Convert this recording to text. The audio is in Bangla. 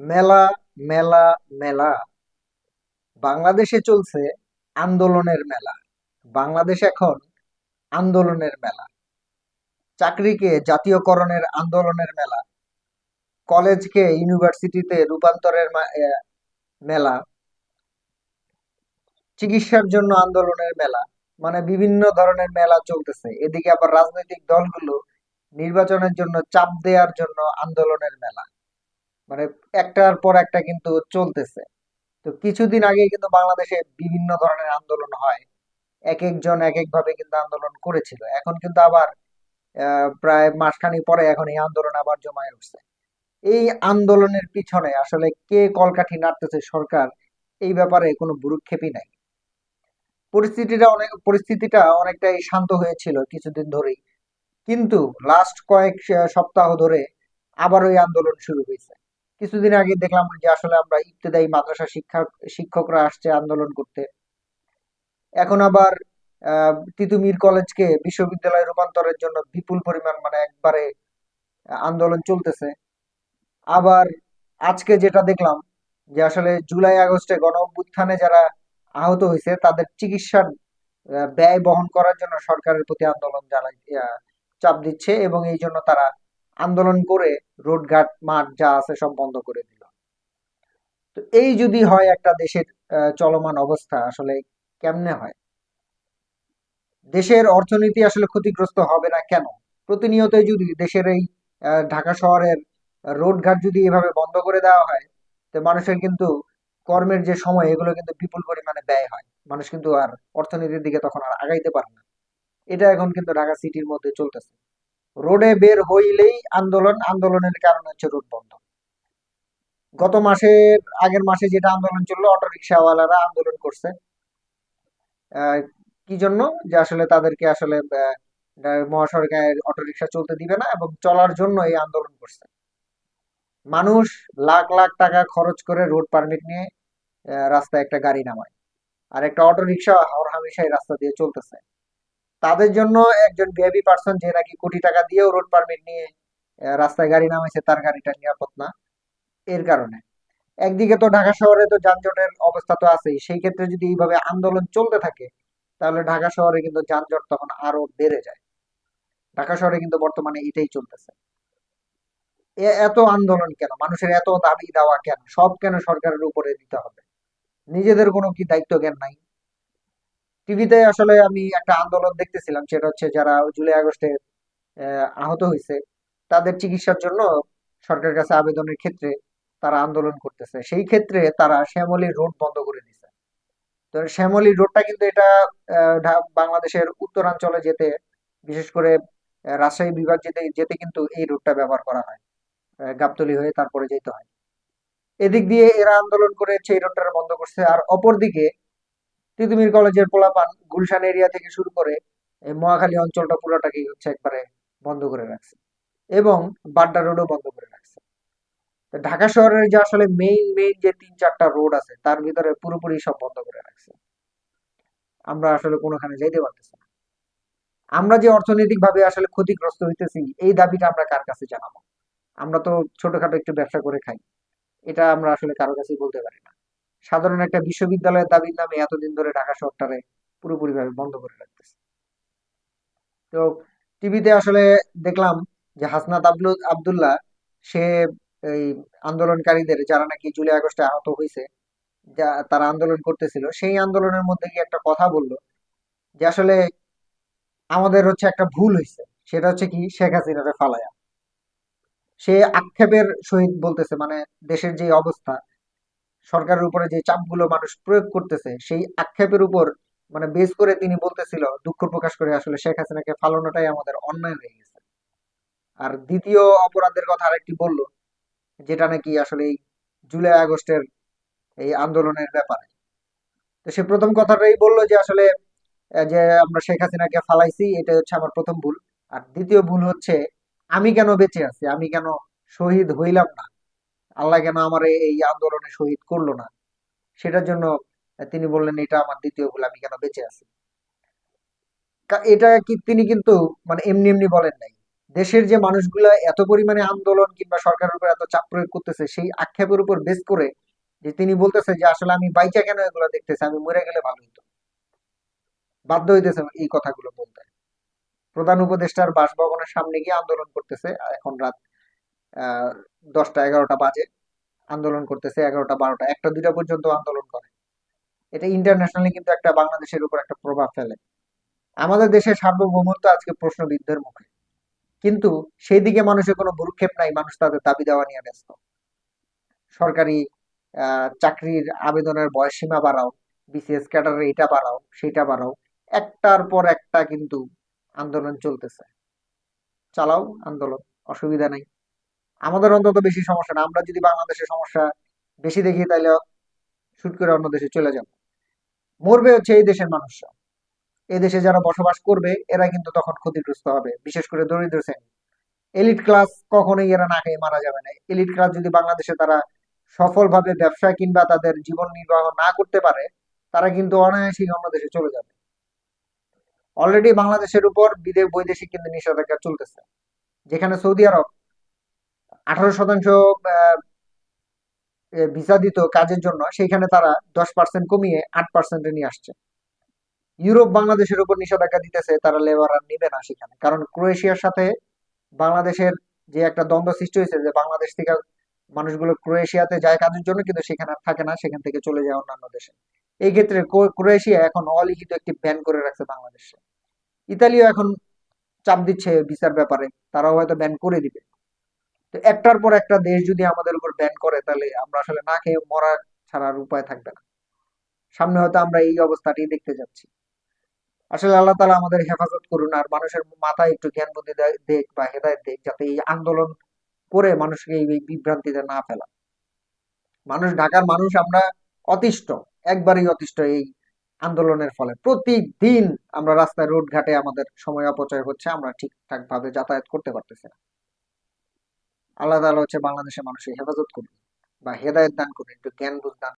মেলা মেলা মেলা। বাংলাদেশে চলছে আন্দোলনের মেলা। বাংলাদেশ এখন আন্দোলনের মেলা। চাকরিকে জাতীয়করণের আন্দোলনের মেলা। কলেজকে ইউনিভার্সিটিতে রূপান্তরের মেলা। চিকিৎসার জন্য আন্দোলনের মেলা। মানে বিভিন্ন ধরনের মেলা চলতেছে। এদিকে আবার রাজনৈতিক দলগুলো নির্বাচনের জন্য চাপ দেওয়ার জন্য আন্দোলনের মেলা। মানে একটার পর একটা কিন্তু চলতেছে। তো কিছুদিন আগে কিন্তু বাংলাদেশে বিভিন্ন ধরনের আন্দোলন হয়। এক একজন এক এক ভাবে কিন্তু আন্দোলন করেছিল। এখন কিন্তু আবার প্রায় মাসখানেক পরে এখন এই আন্দোলন আবার জমায়ে উঠছে। এই আন্দোলনের পিছনে আসলে কে কলকাঠি নাড়তেছে সরকার, এই ব্যাপারে কোনো ভ্রুক্ষেপই নাই। পরিস্থিতিটা অনেক, পরিস্থিতিটা অনেকটাই শান্ত হয়েছিল কিছুদিন ধরেই। কিন্তু লাস্ট কয়েক, সপ্তাহ ধরে আবার ওই আন্দোলন শুরু হয়েছে। কিছুদিন আগে দেখলাম যে আসলে আমরা ইবতেদায়ী মাদ্রাসা শিক্ষা শিক্ষকরা আসছে আন্দোলন করতে। এখন আবার তিতুমির কলেজকে বিশ্ববিদ্যালয়ে রূপান্তরের জন্য বিপুল পরিমাণ মানে একবারে আন্দোলন চলতেছে। আবার আজকে যেটা দেখলাম যে আসলে জুলাই, আগস্টে গণ অভ্যুত্থানে যারা আহত হয়েছে, তাদের চিকিৎসার ব্যয় বহন করার জন্য সরকারের প্রতি আন্দোলন জানাই চাপ দিচ্ছে এবং এই জন্য তারা আন্দোলন করে রোডঘাট মাঠ যা আছে সব বন্ধ করে দিল। তো এই যদি হয় একটা দেশের চলমান অবস্থা, আসলে কেমনে হয়? দেশের অর্থনীতি আসলে ক্ষতিগ্রস্ত হবে না কেন? প্রতিনিয়তই যদি দেশের এই ঢাকা শহরের রোডঘাট যদি এভাবে বন্ধ করে দেওয়া হয়, তো মানুষের কিন্তু কর্মের যে সময়, এগুলো কিন্তু বিপুল পরিমাণে ব্যয় হয়। মানুষ কিন্তু আর অর্থনীতির দিকে তখন আর আগাইতে পারে না। এটা এখন কিন্তু ঢাকা সিটির মধ্যে চলতেছে। রোডে বের হইলেই আন্দোলন, আন্দোলনের কারণ হচ্ছে রোড বন্ধ। গত মাসের, আগের মাসে যেটা আন্দোলন চলল অটো রিক্সাওয়ালারা আন্দোলন করছে। কি জন্য? যে আসলে তাদেরকে আসলে মহাসড়কে অটো রিক্সা চলতে দিবে না এবং চলার জন্য এই আন্দোলন করছে। মানুষ লাখ লাখ টাকা খরচ করে রোড পারমিট নিয়ে রাস্তায় একটা গাড়ি নামায়। আর একটা অটো রিক্সা হরহামেশাই রাস্তা দিয়ে চলতেছে। তাদের জন্য একজন ভিআইপি পার্সন যে নাকি কোটি টাকা দিয়েও রোড পারমিট নিয়ে রাস্তায় গাড়ি নামাইছে, তার গাড়িটা নিরাপদ না। এর কারণে। একদিকে তো ঢাকা শহরে তো যানজটের অবস্থা তো আছেই। সেই ক্ষেত্রে যদি এইভাবে আন্দোলন চলতে থাকে, তাহলে ঢাকা শহরে কিন্তু যানজট তখন আরও বেড়ে যায়। ঢাকা শহরে কিন্তু বর্তমানে এটাই চলতেছে। এত আন্দোলন কেন? মানুষের এত দাবি দেওয়া কেন? সব কেন সরকারের উপরে দিতে হবে? নিজেদের কোনো কি দায়িত্ব জ্ঞান নাই? টিভিতে আসলে আমি একটা আন্দোলন দেখতেছিলাম, সেটা হচ্ছে যারা জুলাই আগস্টে আহত হয়েছে, তাদের চিকিৎসার জন্য সরকারের কাছে আবেদনের ক্ষেত্রে তারা আন্দোলন করতেছে। সেই ক্ষেত্রে তারা শ্যামলী রোড বন্ধ করে দিছে তো শ্যামলী রোডটা কিন্তু এটা বাংলাদেশের উত্তরাঞ্চলে যেতে, বিশেষ করে রাজশাহী বিভাগ যেতে যেতে কিন্তু এই রোডটা ব্যবহার করা হয়। গাবতলী হয়ে তারপরে যেতে হয়। এদিক দিয়ে এরা আন্দোলন করে সেই রোডটা বন্ধ করছে, আর অপরদিকে তিতুমির কলেজের পোলাপান গুলশান এরিয়া থেকে শুরু করে মহাখালী অঞ্চলটা পুরোটাকেই হচ্ছে একবারে বন্ধ করে রাখছে এবং বাড্ডা রোডও বন্ধ করে রাখছে। ঢাকা শহরের যে আসলে মেইন মেইন যে তিন চারটা রোড আছে, তার ভিতরে পুরোপুরি সব বন্ধ করে রাখছে। আমরা আসলে কোনোখানে যাইতে পারতেছি না। আমরা যে অর্থনৈতিক ভাবে আসলে ক্ষতিগ্রস্ত হইতেছি, এই দাবিটা আমরা কার কাছে জানাব? আমরা তো ছোটখাটো একটু ব্যবসা করে খাই। এটা আমরা আসলে কারও কাছেই বলতে পারি না। সাধারণ একটা বিশ্ববিদ্যালয়ের দাবির নামে এতদিন ধরে ঢাকা শহরটারে পুরোপুরি ভাবে বন্ধ করে রাখতেছে। তো টিভিতে আসলে দেখলাম যে হাসনাত আবলু আবদুল্লাহ, সে এই আন্দোলনকারীদের যারা নাকি জুলাই আগস্টে আহত হয়েছে, যা তারা আন্দোলন করতেছিল, সেই আন্দোলনের মধ্যে গিয়ে একটা কথা বলল যে আসলে আমাদের হচ্ছে একটা ভুল হয়েছে। সেটা হচ্ছে কি, শেখ হাসিনারে ফালায়া। সে আক্ষেপের সহিত বলতেছে মানে দেশের যে অবস্থা সরকারের উপরে যে চাপগুলো মানুষ প্রয়োগ করতেছে, সেই আক্ষেপের উপর মানে বেস করে তিনি বলতেছিল, দুঃখ প্রকাশ করে আসলে শেখ হাসিনাকে ফালানোটাই আমাদের অন্যায় হয়ে গেছে। আর দ্বিতীয় অপরাধের কথা আরেকটি বলল, যেটা নাকি আসলে এই জুলাই আগস্টের এই আন্দোলনের ব্যাপারে। তো সে প্রথম কথাটাই বলল যে আসলে যে আমরা শেখ হাসিনাকে ফালাইছি এটা হচ্ছে আমার প্রথম ভুল। আর দ্বিতীয় ভুল হচ্ছে, আমি কেন বেঁচে আছি? আমি কেন শহীদ হইলাম না? আল্লাহ কেন আমার এই আন্দোলনে শহীদ করল না? সেটার জন্য তিনি বললেন, এটা আমার দ্বিতীয় ভুল, আমি কেন বেঁচে আছি? এটা কি, তিনি কিন্তু মানে এমনি এমনি বলেন নাই। দেশের যে মানুষগুলা এত পরিমাণে আন্দোলন কিংবা সরকারের উপর এত চাপ প্রয়োগ করতেছে, সেই আক্ষেপের উপর বেস করে যে তিনি বলতেছে যে, আসলে আমি বাইচা কেন এগুলো দেখতেছি? আমি মরে গেলে ভালো হতো বাধ্য হইতেছে এই কথাগুলো বলতে। প্রধান উপদেষ্টার বাসভবনের সামনে গিয়ে আন্দোলন করতেছে, এখন রাত দশটা এগারোটা বাজে, আন্দোলন করতেছে, এগারোটা বারোটা। একটা দুইটা পর্যন্ত আন্দোলন করে। এটা ইন্টারন্যাশনালি কিন্তু একটা বাংলাদেশের উপর একটা প্রভাব ফেলে। আমাদের দেশের সার্বভৌমত্ব আজকে প্রশ্নবিদ্ধের মুখে। কিন্তু সেই দিকে মানুষের কোনো ভ্রুক্ষেপ নাই, মানুষ তাদের দাবি দেওয়া নিয়ে ব্যস্ত। সরকারি চাকরির আবেদনের বয়স সীমা বাড়াও বিসিএস ক্যাডারের এটা বাড়াও, সেটা বাড়াও, একটার পর একটা কিন্তু আন্দোলন চলতেছে। চালাও আন্দোলন, অসুবিধা নাই। আমাদের অন্তত বেশি সমস্যা না। আমরা যদি বাংলাদেশের সমস্যা বেশি দেখি, তাহলে শুট করে অন্য দেশে চলে যাব। মরবে হচ্ছে এই দেশের মানুষরা এই দেশে যারা বসবাস করবে, এরা কিন্তু তখন ক্ষতিগ্রস্ত হবে। বিশেষ করে দরিদ্র শ্রেণি। এলিট ক্লাস কখনোই এরা না খেয়ে মারা যাবে না। এলিট ক্লাস যদি বাংলাদেশে তারা সফলভাবে ব্যবসা কিংবা তাদের জীবন নির্বাহ না করতে পারে, তারা কিন্তু অনায়াসেই অন্য দেশে চলে যাবে। অলরেডি বাংলাদেশের উপর বিদেশ বৈদেশিক কিন্তু নিষেধাজ্ঞা চলতেছে। যেখানে সৌদি আরব আঠারো শতাংশ ভিসা দিত কাজের জন্য সেইখানে তারা দশ পার্সেন্ট কমিয়ে আট পার্সেন্টে নিয়ে আসছে। ইউরোপ বাংলাদেশের উপর নিষেধাজ্ঞা দিতেছে, তারা লেবার আর নিবে না সেখানে। কারণ ক্রোয়েশিয়ার সাথে বাংলাদেশের যে একটা দ্বন্দ্ব সৃষ্টি হয়েছে যে বাংলাদেশ থেকে মানুষগুলো ক্রোয়েশিয়াতে যায় কাজের জন্য, কিন্তু সেখানে আর থাকে না, সেখান থেকে চলে যায় অন্যান্য দেশে। এই ক্ষেত্রে ক্রোয়েশিয়া এখন অলিখিত একটি ব্যান করে রাখছে বাংলাদেশে ইতালিও এখন চাপ দিচ্ছে ভিসার ব্যাপারে, তারাও হয়তো ব্যান করে দিবে। একটার পর একটা দেশ যদি আমাদের উপর ব্যান করে, তাহলে আমরা আসলে না খেয়ে মরার ছাড়ার উপায় থাকবে না। সামনে হয়তো আমরা এই অবস্থাটি দেখতে যাচ্ছি। আসলে আল্লাহ তালা আমাদের হেফাজত করুন আর মানুষের মাথায় একটু জ্ঞান বুদ্ধি দেখ বা হেদায়ত দেখ, যাতে এই আন্দোলন করে মানুষকে এই বিভ্রান্তিতে না ফেলা। মানুষ, ঢাকার মানুষ আমরা অতিষ্ঠ, একবারই অতিষ্ঠ এই আন্দোলনের ফলে। প্রতিদিন আমরা রাস্তায় রোড ঘাটে আমাদের সময় অপচয় হচ্ছে, আমরা ঠিকঠাক ভাবে যাতায়াত করতে পারতেছি না। আল্লাহ তালা হচ্ছে বাংলাদেশের মানুষের হেফাজত করুন বা হেদায়ত দান করুন একটু জ্ঞান বুঝ দান